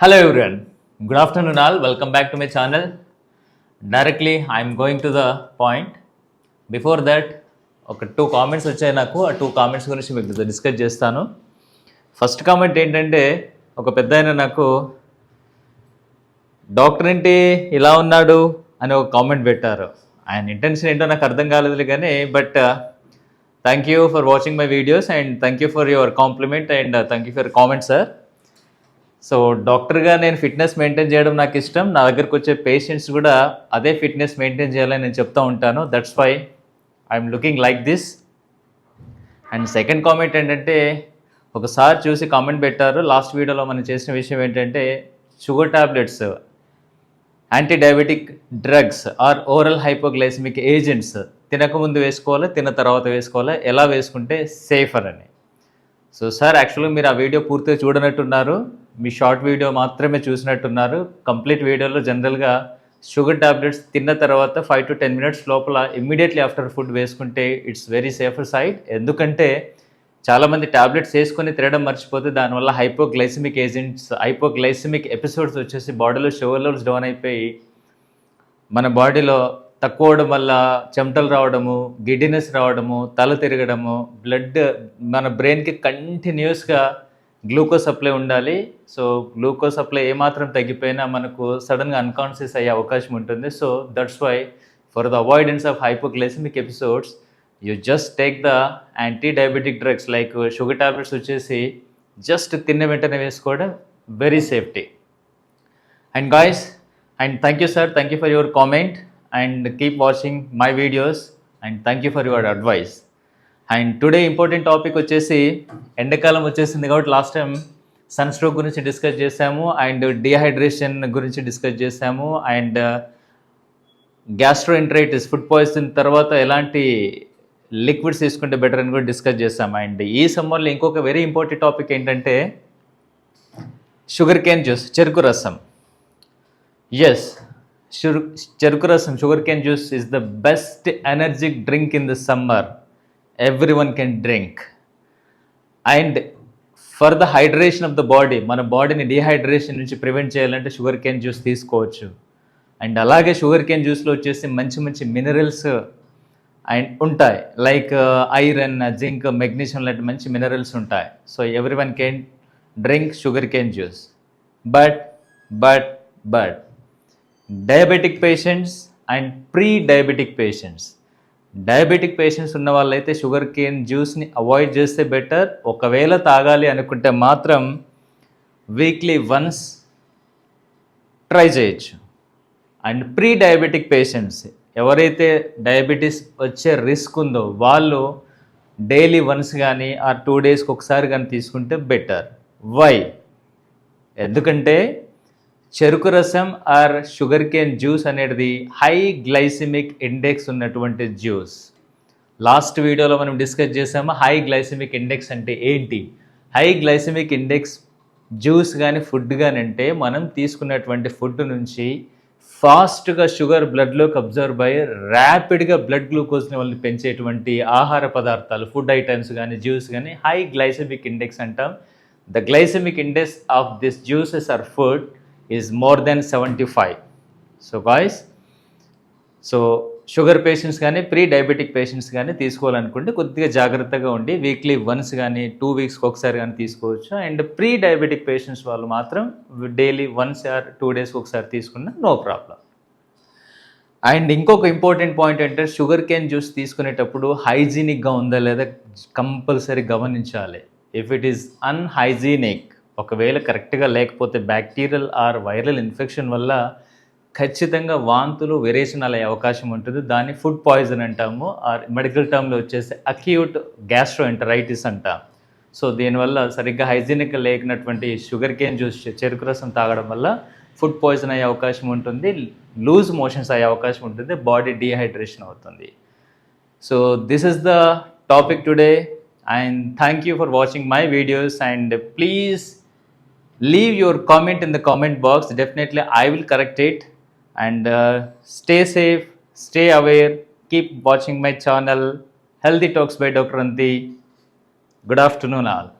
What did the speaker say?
Hello everyone. Good afternoon all. Welcome back to my channel. Directly I'm going to the point. Before that ఒక two comments వచ్చాయి నాకు ఆ two comments గురించి మీకు discuss చేస్తాను first comment ఏంటంటే ఒక పెద్ద ఆయన నాకు డాక్టర్ ఏంటి ఇలా ఉన్నాడు అని ఒక కామెంట్ పెట్టారు ఆయన ఇంటెన్షన్ ఏంటో నాకు అర్థం కాలేదు కానీ but thank you for watching my videos and thank you for your compliment and thank you for comment sir so డాక్టర్గా నేను ఫిట్నెస్ మెయింటైన్ చేయడం నాకు ఇష్టం. నా దగ్గరకు వచ్చే పేషెంట్స్ కూడా అదే ఫిట్నెస్ మెయింటైన్ చేయాలని నేను చెప్తూ ఉంటాను. That's why I'm looking like this and second comment ఏంటంటే ఒకసారి చూసి కామెంట్ పెట్టారు. లాస్ట్ వీడియోలో మనం చేసిన విషయం ఏంటంటే sugar tablets anti diabetic drugs or oral hypoglycaemic agents తినకముందు వేసుకోవాలి తిన్న తర్వాత వేసుకోవాలి. ఎలా వేసుకుంటే సేఫర్ అని. సో సార్ యాక్చువల్గా మీరు ఆ వీడియో పూర్తిగా చూడనట్టున్నారు. మీ షార్ట్ వీడియో మాత్రమే చూసినట్టున్నారు. కంప్లీట్ వీడియోలో జనరల్గా షుగర్ టాబ్లెట్స్ తిన్న తర్వాత ఫైవ్ టు టెన్ మినిట్స్ లోపల ఇమ్మీడియట్లీ ఆఫ్టర్ ఫుడ్ వేసుకుంటే ఇట్స్ వెరీ సేఫర్ సైడ్. ఎందుకంటే చాలామంది ట్యాబ్లెట్స్ వేసుకొని తినడం మర్చిపోతే దానివల్ల హైపోగ్లైసిమిక్ ఏజెంట్స్ హైపోగ్లైసిమిక్ ఎపిసోడ్స్ వచ్చేసి బాడీలో షుగర్ లెవెల్స్ డౌన్ అయిపోయి మన బాడీలో తక్కువ అవడం వల్ల చెమటలు రావడము గిడ్డినెస్ రావడము తల తిరగడము బ్లడ్ మన బ్రెయిన్కి కంటిన్యూస్గా గ్లూకోజ్ సప్లై ఉండాలి. సో గ్లూకోజ్ సప్లై ఏమాత్రం తగ్గిపోయినా మనకు సడన్గా అన్కాన్షియస్ అయ్యే అవకాశం ఉంటుంది. So that's why for the avoidance of hypoglycaemic episodes you just take the anti diabetic drugs like sugar tablets వచ్చేసి జస్ట్ తిన్న వెంటనే వేసుకోవడం very safety. And guys and thank you sir thank you for your comment and keep watching my videos and thank you for your advice. And today important topic వచ్చేసి ఎండాకాలం వచ్చేసింది కాబట్టి last time sun stroke గురించి discuss చేసాము and dehydration గురించి discuss చేసాము and uh, gastroenteritis food poison తర్వాత ఎలాంటి లిక్విడ్స్ తీసుకుంటే బెటర్ అని కూడా డిస్కస్ చేసాము అండ్ ఈ సమ్మర్లో ఇంకొక వెరీ ఇంపార్టెంట్ టాపిక్ ఏంటంటే షుగర్ కేన్ జ్యూస్ చెరుకు రసం. ఎస్ చెరుకు రసం sugar cane juice is the best energic drink in the summer everyone can drink and for the hydration of the body మన బాడీని డిహైడ్రేషన్ నుంచి ప్రివెంట్ చేయాలంటే షుగర్ కేన్ జ్యూస్ తీసుకోవచ్చు. అండ్ అలాగే షుగర్ కేన్ జ్యూస్లో వచ్చేసి మంచి మంచి మినరల్స్ అండ్ ఉంటాయి. లైక్ ఐరన్ జింక్ మెగ్నీషియం లాంటి మంచి మినరల్స్ ఉంటాయి. So everyone can drink sugar cane juice but but but diabetic patients and pre diabetic patients diabetic patients ఉన్న వాళ్ళైతే షుగర్ కేన్ జ్యూస్ని అవాయిడ్ చేస్తే బెటర్. ఒకవేళ తాగాలి అనుకుంటే మాత్రం వీక్లీ వన్స్ ట్రై చేయొచ్చు. అండ్ ప్రీ డయాబెటిక్ పేషెంట్స్ ఎవరైతే డయాబెటీస్ వచ్చే రిస్క్ ఉందో వాళ్ళు డైలీ వన్స్ కానీ ఆ టూ డేస్కి ఒకసారి కానీ తీసుకుంటే బెటర్. వై? ఎందుకంటే చెరుకు రసం ఆర్ షుగర్ కేన్ జ్యూస్ అనేది హై గ్లైసిమిక్ ఇండెక్స్ ఉన్నటువంటి జ్యూస్. లాస్ట్ వీడియోలో మనం డిస్కస్ చేసాము హై గ్లైసిమిక్ ఇండెక్స్ అంటే ఏంటి? హై గ్లైసిమిక్ ఇండెక్స్ జ్యూస్ కానీ ఫుడ్ కానీ అంటే మనం తీసుకున్నటువంటి ఫుడ్ నుంచి ఫాస్ట్గా షుగర్ బ్లడ్లోకి అబ్జర్వ్ అయ్యి ర్యాపిడ్గా బ్లడ్ గ్లూకోజ్ని వాళ్ళని పెంచేటువంటి ఆహార పదార్థాలు ఫుడ్ ఐటమ్స్ కానీ జ్యూస్ కానీ హై గ్లైసెమిక్ ఇండెక్స్ అంటాం. The glycemic index of this juices or food. Is more than seventy five so boys so sugar patients కానీ ప్రీ డయాబెటిక్ పేషెంట్స్ కానీ తీసుకోవాలనుకుంటే కొద్దిగా జాగ్రత్తగా ఉండి వీక్లీ వన్స్ కానీ టూ వీక్స్కి ఒకసారి కానీ తీసుకోవచ్చు. అండ్ ప్రీ డయాబెటిక్ పేషెంట్స్ వాళ్ళు మాత్రం డైలీ వన్స్ ఆర్ టూ డేస్కి ఒకసారి తీసుకున్నా నో ప్రాబ్లం అండ్ ఇంకొక ఇంపార్టెంట్ పాయింట్ అంటే షుగర్ కేన్ జ్యూస్ తీసుకునేటప్పుడు హైజీనిక్గా ఉందా లేదా కంపల్సరీ గమనించాలి. ఇఫ్ ఇట్ ఈస్ అన్హైజీనిక్ ఒకవేళ కరెక్ట్గా లేకపోతే బ్యాక్టీరియల్ ఆర్ వైరల్ ఇన్ఫెక్షన్ వల్ల ఖచ్చితంగా వాంతులు వెరేషన్ అయ్యే అవకాశం ఉంటుంది. దాన్ని ఫుడ్ పాయిజన్ అంటాము. ఆర్ మెడికల్ టర్మ్లో వచ్చేసి అక్యూట్ గ్యాస్ట్రో ఎంటరైటిస్ అంటాం. సో దీనివల్ల సరిగ్గా హైజీనిక్ లేకున్నటువంటి షుగర్ కేన్ జ్యూస్ చెరుకు రసం తాగడం వల్ల ఫుడ్ పాయిజన్ అయ్యే అవకాశం ఉంటుంది. లూజ్ మోషన్స్ అయ్యే అవకాశం ఉంటుంది. బాడీ డీహైడ్రేషన్ అవుతుంది. So this is the topic today. And thank you for watching my videos. And please leave your comment in the comment box. Definitely i will correct it. And uh, stay safe stay aware keep watching my channel. Healthy talks by dr anti good afternoon all